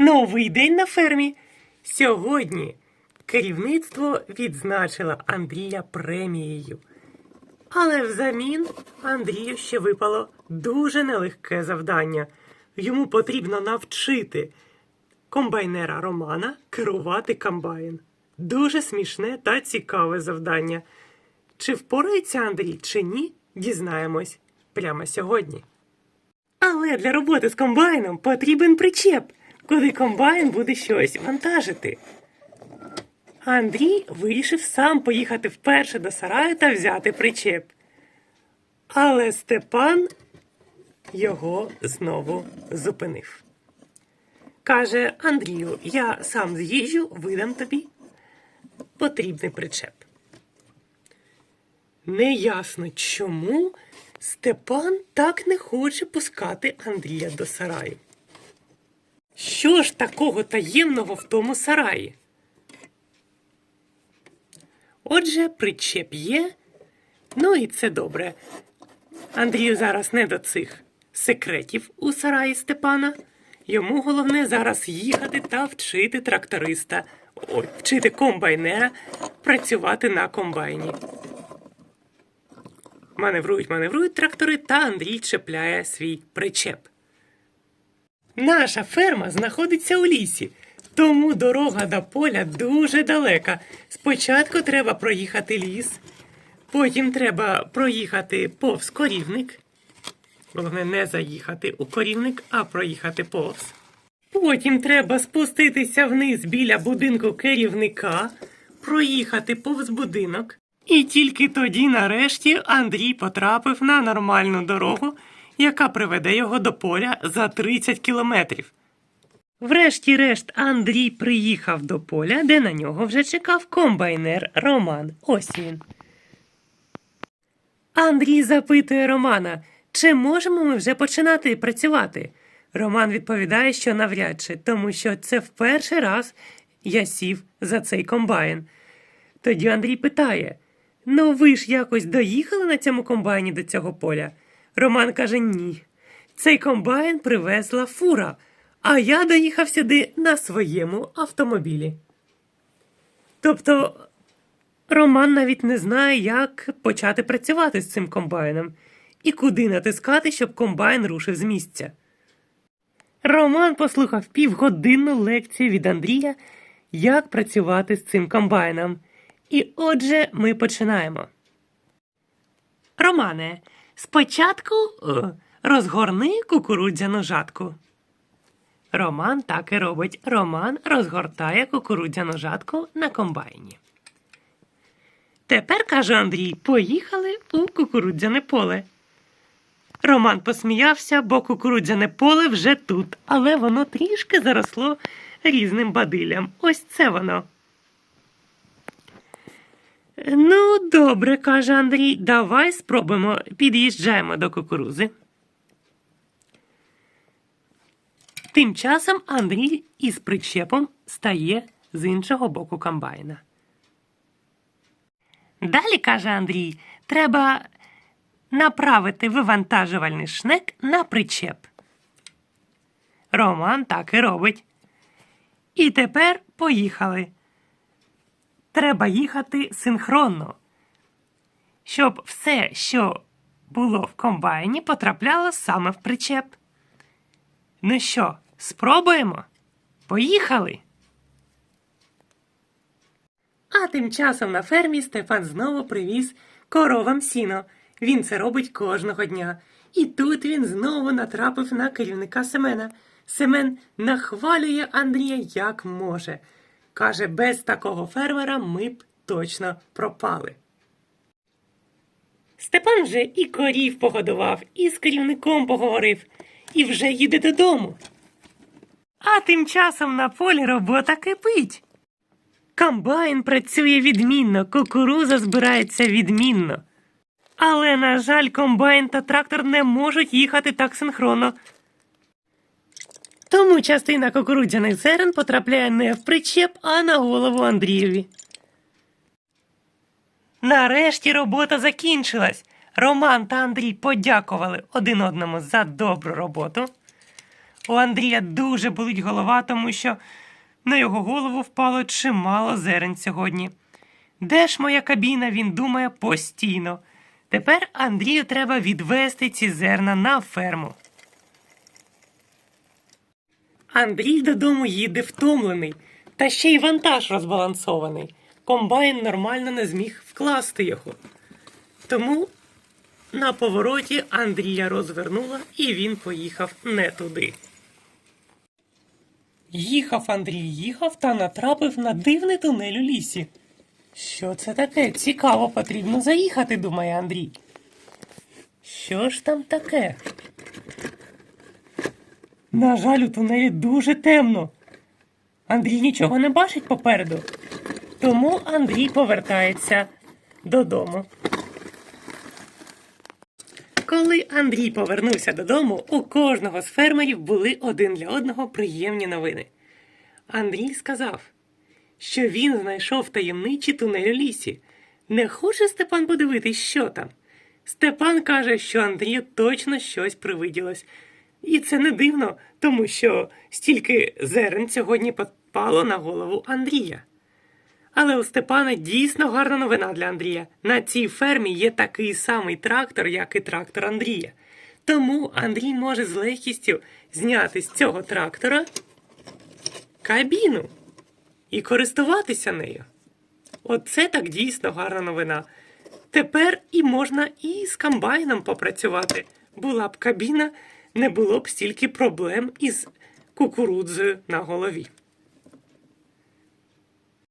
Новий день на фермі. Сьогодні керівництво відзначило Андрія премією. Але взамін Андрію ще випало дуже нелегке завдання. Йому потрібно навчити комбайнера Романа керувати комбайн. Дуже смішне та цікаве завдання. Чи впорається Андрій, чи ні, дізнаємось прямо сьогодні. Але для роботи з комбайном потрібен причеп, куди комбайн буде щось вантажити. Андрій вирішив сам поїхати вперше до сараю та взяти причеп. Але Степан його знову зупинив. Каже Андрію, я сам з'їжджу, видам тобі потрібний причеп. Неясно чому Степан так не хоче пускати Андрія до сараю. Що ж такого таємного в тому сараї? Отже, причеп є, ну і це добре. Андрію зараз не до цих секретів у сараї Степана. Йому головне зараз їхати та вчити тракториста, ой, вчити комбайнера працювати на комбайні. Маневрують, маневрують трактори, та Андрій чіпляє свій причеп. Наша ферма знаходиться у лісі, тому дорога до поля дуже далека. Спочатку треба проїхати ліс, потім треба проїхати повз корівник. Головне не заїхати у корівник, а проїхати повз. Потім треба спуститися вниз біля будинку керівника, проїхати повз будинок. І тільки тоді, нарешті, Андрій потрапив на нормальну дорогу, яка приведе його до поля за 30 кілометрів. Врешті-решт Андрій приїхав до поля, де на нього вже чекав комбайнер Роман. Ось він. Андрій запитує Романа, чи можемо ми вже починати працювати. Роман відповідає, що навряд чи, тому що це в перший раз я сів за цей комбайн. Тоді Андрій питає: Ну, ви ж якось доїхали на цьому комбайні до цього поля? Роман каже: ні. Цей комбайн привезла фура, а я доїхав сюди на своєму автомобілі. Тобто Роман навіть не знає, як почати працювати з цим комбайном і куди натискати, щоб комбайн рушив з місця. Роман послухав півгодинну лекцію від Андрія, як працювати з цим комбайном. І отже, ми починаємо. Романе, спочатку е, розгорни кукурудзяну жатку. Роман так і робить. Роман розгортає кукурудзяну жатку на комбайні. Тепер, каже Андрій, поїхали у кукурудзяне поле. Роман посміявся, бо кукурудзяне поле вже тут, але воно трішки заросло різним бадиллям. Ось це воно. Ну, добре, каже Андрій, давай спробуємо, під'їжджаємо до кукурузи. Тим часом Андрій із причепом стає з іншого боку комбайна. Далі, каже Андрій, треба направити вивантажувальний шнек на причеп. Роман так і робить. І тепер поїхали. Треба їхати синхронно, щоб все, що було в комбайні, потрапляло саме в причеп. Ну що, спробуємо? Поїхали! А тим часом на фермі Стефан знову привіз коровам сіно. Він це робить кожного дня. І тут він знову натрапив на керівника Семена. Семен нахвалює Андрія як може. Каже, без такого фермера ми б точно пропали. Степан вже і корів погодував, і з керівником поговорив, і вже їде додому. А тим часом на полі робота кипить. Комбайн працює відмінно, кукуруза збирається відмінно. Але, на жаль, комбайн та трактор не можуть їхати так синхронно. Тому частина кукурудзяних зерен потрапляє не в причеп, а на голову Андрієві. Нарешті робота закінчилась. Роман та Андрій подякували один одному за добру роботу. У Андрія дуже болить голова, тому що на його голову впало чимало зерен сьогодні. Де ж моя кабіна, він думає постійно. Тепер Андрію треба відвести ці зерна на ферму. Андрій додому їде втомлений, та ще й вантаж розбалансований. Комбайн нормально не зміг вкласти його. Тому на повороті Андрія розвернула і він поїхав не туди. Їхав Андрій, їхав та натрапив на дивний тунель у лісі. Що це таке? Цікаво, потрібно заїхати, думає Андрій. Що ж там таке? На жаль, у тунелі дуже темно. Андрій нічого не бачить попереду. Тому Андрій повертається додому. Коли Андрій повернувся додому, у кожного з фермерів були один для одного приємні новини. Андрій сказав, що він знайшов таємничий тунель у лісі. Не хоче Степан подивитись, що там? Степан каже, що Андрію точно щось привиділось. І це не дивно, тому що стільки зерен сьогодні попало на голову Андрія. Але у Степана дійсно гарна новина для Андрія. На цій фермі є такий самий трактор, як і трактор Андрія. Тому Андрій може з легкістю зняти з цього трактора кабіну і користуватися нею. Оце так дійсно гарна новина. Тепер і можна і з комбайном попрацювати. Була б кабіна, не було б стільки проблем із кукурудзою на голові.